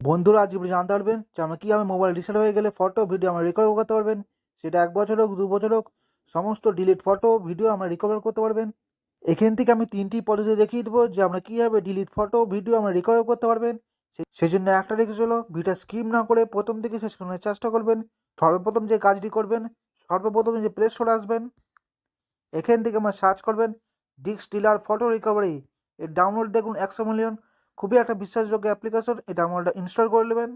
বন্ধুরা, আজ আপনি জানতে পারবেন যে আমরা কীভাবে মোবাইল রিসেট হয়ে গেলে ফটো ভিডিও আমরা রিকভার করতে পারবেন। সেটা এক বছর হোক, দু বছর হোক, সমস্ত ডিলিট ফটো ভিডিও আমরা রিকভার করতে পারবেন। এখান থেকে আমি তিনটি পদ্ধতি দেখিয়ে দেবো যে আমরা কীভাবে ডিলিট ফটো ভিডিও আমরা রিকভার করতে পারবেন। সেই জন্য একটা রিকোয়েস্ট হলো ভিডিও স্কিপ না করে প্রথম থেকে শেষ পর্যন্ত চেষ্টা করবেন, সর্বপ্রথম যে কাজটি করবেন, সর্বপ্রথম যে প্লে স্টোরে আসবেন, এখান থেকে আমার সার্চ করবেন ডিস্ক ডিলার ফটো রিকভারি এর ডাউনলোড দেখুন একশো মিলিয়ন খুবই একটা বিশ্বাসযোগ্য অ্যাপ্লিকেশন এই ডাউনলোডটা ইনস্টল করে নেবেন।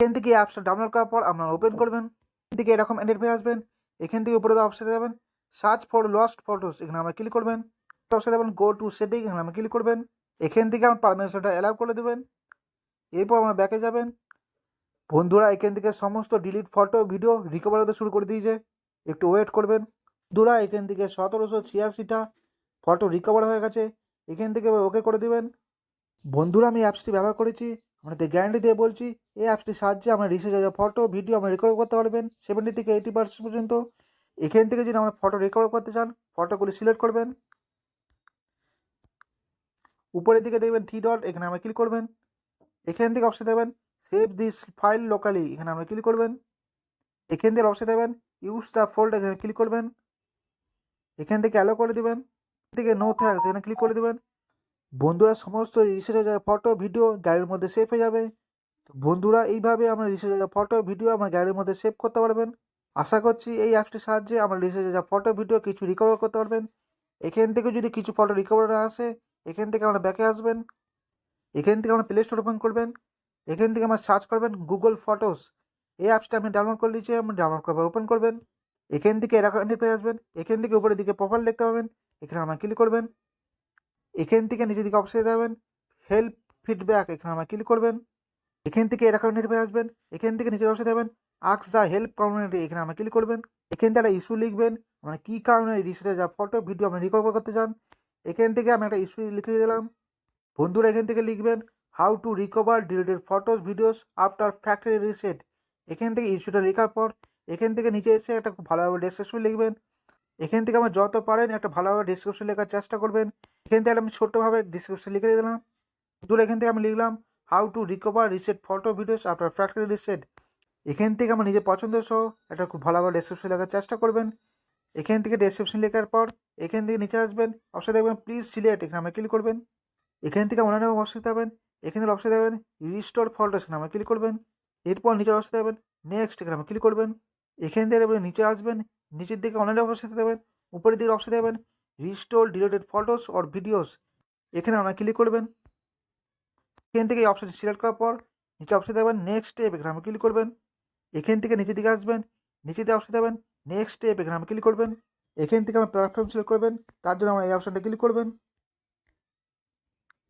এখান থেকে অ্যাপসটা ডাউনলোড করার পর আপনারা ওপেন করবেন। এখান থেকে এরকম এন্টারফেস আসবেন। এখান থেকে উপরে অপশানে যাবেন। সার্চ ফর লস্ট ফটোস এখানে আমরা ক্লিক করবেন। অপশানে যাবেন গো টু সেটিং এখানে আমরা ক্লিক করবেন। এখান থেকে আমার পারমিশনটা অ্যালাউ করে দেবেন। এরপর আমরা ব্যাকে যাবেন। বন্ধুরা, এখান থেকে সমস্ত ডিলিট ফটো ভিডিও রিকভার হতে শুরু করে দিয়েছে। একটু ওয়েট করবেন। বন্ধুরা, এখান থেকে সতেরোশো ছিয়াশিটা ফটো রিকভার হয়ে গেছে। এখান থেকে ওকে করে দিবেন। বন্ধুরা, আমি অ্যাপসটি ব্যবহার করেছি। আপনাদের গ্যারান্টি দিয়ে বলছি, এই অ্যাপসটির সাহায্যে আমরা রিসে যা ফটো ভিডিও আমরা রিকভার করতে পারবেন। সেভেন্টি থেকে এইটি পার্সেন্ট পর্যন্ত। এখান থেকে যদি আমরা ফটো রিকভার করতে চান ফটোগুলি সিলেক্ট করবেন। উপরের দিকে দেখবেন থ্রি ডট এখানে আমরা ক্লিক করবেন। এখান থেকে অপশন দেবেন সেভ দিস ফাইল লোকালি এখানে আমরা ক্লিক করবেন। এখান থেকে অপশন দেবেন ইউজ দ্য ফোল্ড এখানে ক্লিক করবেন। এখান থেকে অ্যালো করে দেবেন। থেকে নো থ্যাঙ্কস এখানে ক্লিক করে দেবেন। বন্ধুরা সমস্ত যাওয়া ফটো ভিডিও গাড়ির মধ্যে সেভ হয়ে যাবে। বন্ধুরা, এইভাবে আমরা রিসেটে যাওয়া ফটো ভিডিও আমরা গাড়ির মধ্যে সেভ করতে পারবেন। আশা করছি এই অ্যাপসটির সাহায্যে আমরা রিসেটে যাওয়া ফটো ভিডিও কিছু রিকভার করতে পারবেন। এখান থেকে যদি কিছু ফটো রিকভার না আসে, এখান থেকে আমরা ব্যাকে আসবেন। এখান থেকে আমরা প্লে স্টোর ওপেন করবেন। এখান থেকে আমরা সার্চ করবেন গুগল ফটোস এই অ্যাপসটা আপনি ডাউনলোড করে নিয়েছি আপনি ডাউনলোড করবেন ওপেন করবেন। এখান থেকে এরকম পেয়ে আসবেন। এখান থেকে উপরের দিকে প্রোফাইল দেখতে পাবেন। এখানে আমরা ক্লিক করবেন। এখান থেকে নিচের দিকে অপশনে যাবেন। হেল্প ফিডব্যাক এখানে আমরা ক্লিক করবেন। এখান থেকে এরকম পেয়ে আসবেন। এখান থেকে নিচের অপশনে যাবেন। আক্স দ্য হেল্প কমিউনিটি এখানে আমরা ক্লিক করবেন। এখান থেকে একটা ইস্যু লিখবেন। মানে কী কারণে রিসেটে যা ফটো ভিডিও আমরা রিকভার করতে চান? এখান থেকে আমি একটা ইস্যু লিখে দিলাম। বন্ধুরা এখান থেকে লিখবেন how to recover deleted photos videos after factory reset এখান থেকে ইস্যুটা লেখার পর, এখান থেকে নিচে এসে একটা খুব ভালোভাবে ডেসক্রিপশন লিখবেন। এখান থেকে আমার যত পারেন একটা ভালোভাবে ডিসক্রিপশন লেখার চেষ্টা করবেন। এখান থেকে আমি ছোট্টভাবে ডিসক্রিপশন লিখে দিলাম। বন্ধুরা এখান থেকে আমি লিখলাম how to recover reset photo videos after factory reset এখান থেকে আমার নিজের পছন্দ সহ একটা খুব ভালোভাবে ডেসক্রিপশন লেখার চেষ্টা করবেন। এখান থেকে ডেসক্রিপশন লেখার পর এখান থেকে নিচে আসবেন, অবশ্যই দেখবেন প্লিজ সিলেক্ট এখানে আমরা ক্লিক করবেন। এখান থেকে অন্যান্য অবশ্যই দেবেন এখানে অবশ্যই দেবেন রিস্টোর ফল্ট এখানে আমরা ক্লিক করবেন। এরপর নিচের অবশ্যই দেবেন নেক্সট এখানে আমরা ক্লিক করবেন। এখান থেকে নিচে আসবেন, নিচের দিকে অনলাইন অবশ্যই দেবেন উপরের দিকে অবশ্যই দেবেন restore deleted photos or videos এখানে আমরা ক্লিক করবেন। এখান থেকে এই অপশানটি সিলেক্ট করার পর, নিচে অপশন দেবেন নেক্সট স্টেপ এখানে আমরা ক্লিক করবেন। এখান থেকে নিচের দিকে আসবেন নিচে দিয়ে অপশন দেবেন নেক্সট স্টেপ এখানে আমরা ক্লিক করবেন। এখান থেকে আমরা প্ল্যাটফর্ম সিলেক্ট করবেন, তার জন্য আমরা এই অপশানটা ক্লিক করবেন।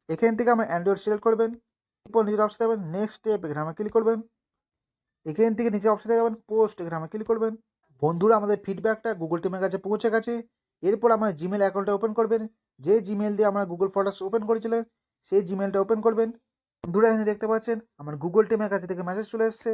এখান থেকে আমরা অ্যান্ড্রয়েড সিলেক্ট করবেন, এরপর নিচের অপশন দেবেন নেক্সট স্টেপ এখানে আমরা ক্লিক করবেন। এখান থেকে নিচে অপশন দেবেন পোস্ট এখানে আমরা ক্লিক করবেন। বন্ধুরা, আমাদের ফিডব্যাকটা গুগল টিমের কাছে পৌঁছে গেছে। এরপর আমরা জিমেল অ্যাকাউন্টটা ওপেন করবেন। যে জিমেল দিয়ে আমরা গুগল ফটোস ওপেন করেছিলেন, সেই জিমেলটা ওপেন করবেন। বন্ধুরা, এখানে দেখতে পাচ্ছেন, আমার গুগল টিমের কাছে থেকে মেসেজ চলে এসেছে।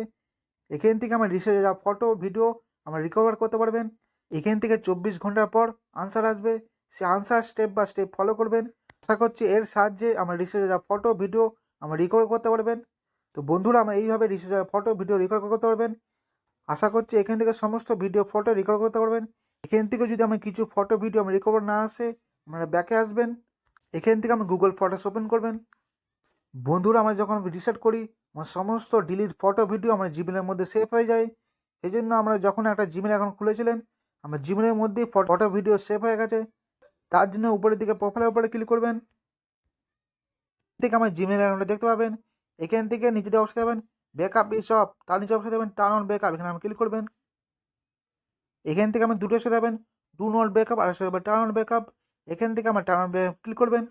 এখান থেকে আমার রিসার্চে যা ফটো ভিডিও আমরা রিকভার করতে পারবেন। এখান থেকে চব্বিশ ঘণ্টার পর আনসার আসবে। সে আনসার স্টেপ বা স্টেপ ফলো করবেন। আশা করছি এর সাহায্যে আমার রিসার্চে যা ফটো ভিডিও আমরা রিকভার করতে পারবেন। তো বন্ধুরা, আমরা এইভাবে রিসার্চে ফটো ভিডিও রিকভার করতে পারবেন। আশা করছি এখান থেকে সমস্ত ভিডিও ফটো রিকভার করতে পারবেন। এখান থেকে যদি আমার কিছু ফটো ভিডিও আমার রিকভার না আসে, আপনারা ব্যাকে আসবেন। এখান থেকে আমরা গুগল ফটোস ওপেন করবেন। বন্ধুরা, আমরা যখন রিসেট করি, আমার সমস্ত ডিলিট ফটো ভিডিও আমার জিমেলের মধ্যে সেভ হয়ে যায়। এই জন্য আমরা যখন একটা জিমেল অ্যাকাউন্ট খুলেছিলেন, আমার জিমেলের মধ্যেই ফটো ভিডিও সেভ হয়ে গেছে। তার জন্য উপরের দিকে প্রোফাইলের উপরে ক্লিক করবেন। ঠিক আমার জিমেল অ্যাকাউন্টে দেখতে পাবেন। এখান থেকে নিচে অবশ্যই দেবেন ব্যাকআপ ইস অফ তার নিচে অবশ্যই দেবেন টার্ন অন ব্যাকআপ এখানে আমি ক্লিক করবেন। এখান থেকে আমি দুটো সাথে দেবেন ডু নট ব্যাকআপ আর সাথে টার্ন অন ব্যাকআপ এখান থেকে আমার টার্ন ব্যাকআপ ক্লিক করবেন।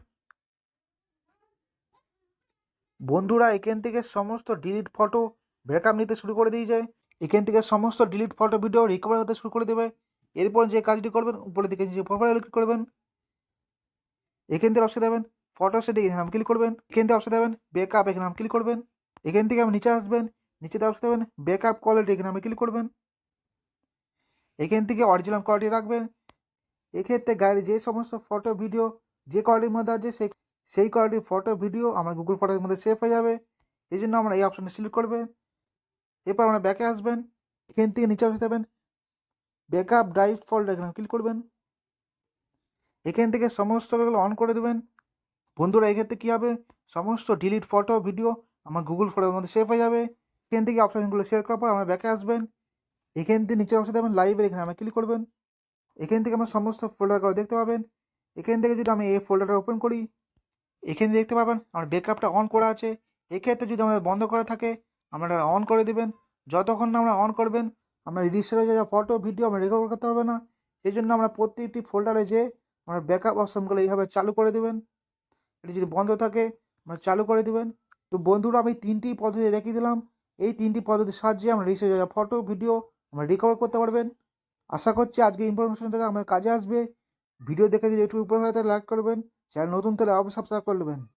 বন্ধুরা, এখান থেকে সমস্ত ডিলিট ফটো ব্রেকআপ নিতে শুরু করে দিয়ে যায়। এখান থেকে সমস্ত ডিলিট ফটো ভিডিও রিকভার হতে শুরু করে দেবে। এরপর যে কাজটি করবেন, উপরের দিকে যে প্রোফাইল ক্লিক করবেন। এখান থেকে অপশন দেবেন ফটো সেটিং নাম ক্লিক করবেন। এখান থেকে অপশন দেবেন ব্যাকআপ এখানে নাম ক্লিক করবেন। এখান থেকে আপনি নিচে আসবেন নিচে অপশন দেবেন ব্যাকআপ কোয়ালিটি এখানে আমি ক্লিক করবেন। এখান থেকে অরিজিনাল কোয়ালিটি রাখবেন। এক্ষেত্রে গাড়ির যে সমস্ত ফটো ভিডিও যে কোয়ালিটির মধ্যে আছে সেই সেই কোয়ালিটির ফটো ভিডিও আমার গুগল ফটোর মধ্যে সেভ হয়ে যাবে। এই জন্য আমরা এই অপশানটা সিলেক্ট করবেন। এরপর আমরা ব্যাকে আসবেন। এখান থেকে নিচে আসতে যাবেন ব্যাকআপ ড্রাইভ ফোল্ডার এখানে ক্লিক করবেন। এখান থেকে সমস্তগুলো অন করে দেবেন। বন্ধুরা, এক্ষেত্রে কী হবে? সমস্ত ডিলিট ফটো ভিডিও আমার গুগল ফটোর মধ্যে সেভ হয়ে যাবে। এখান থেকে অপশানগুলো শেয়ার করার পর আমরা ব্যাকে আসবেন। এখান থেকে নিচে অপশান দেবেন লাইভের এখানে আমরা ক্লিক করবেন। এখান থেকে আমার সমস্ত ফোল্ডারগুলো দেখতে পাবেন। এখান থেকে যদি আমি এই ফোল্ডারটা ওপেন করি, এখান এখানে দেখতে পাবেন আমার ব্যাকআপটা অন করা আছে। এক্ষেত্রে যদি আমাদের বন্ধ করা থাকে আপনারা অন করে দেবেন। যতক্ষণ না আমরা অন করবেন, আমরা রিজিস্টারে যা ফটো ভিডিও আমরা রেকর্ড করতে পারবে না। এই জন্য আমরা প্রত্যেকটি ফোল্ডারে যে আমরা ব্যাকআপ অপশনগুলো এইভাবে চালু করে দেবেন। এটি যদি বন্ধ থাকে, আমরা চালু করে দেবেন। তো বন্ধুরা, আমি তিনটি পদ্ধতি দেখিয়ে দিলাম। এই তিনটি পদ্ধতির সাহায্যে আমরা রিজিস্টারে যা ফটো ভিডিও আমরা রিকভার করতে পারবেন। আশা করছি আজকে ইনফরমেশনটা আমাদের কাজে আসবে। ভিডিও দেখে যদি একটু উপরে হয় তাহলে লাইক করবেন চ্যানেল নতুন তাহলে অবশ্যই সাবস্ক্রাইব করে নেবেন।